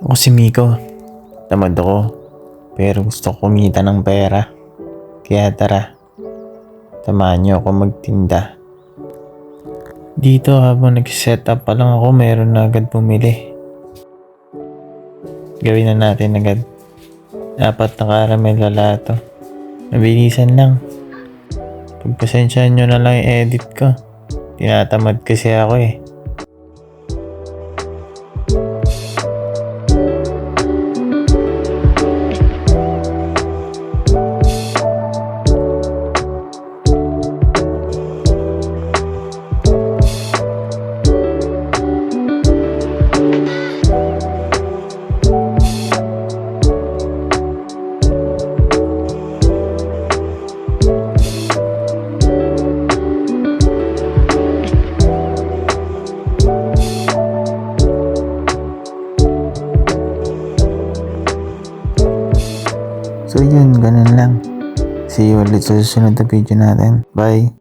Ako si Miko. Tamad ako. Pero gusto ko kumita ng pera. Kaya tara. Tamahan niyo ako magtinda. Dito habang nag-set up pa lang ako, meron na agad bumili. Gawin na natin agad. Apat na caramel lalato. Mabilisan lang. Pagpasensyahan nyo na lang yung edit ko. Tinatamad kasi ako eh. So yun, ganun lang. See you ulit sa susunod na video natin. Bye!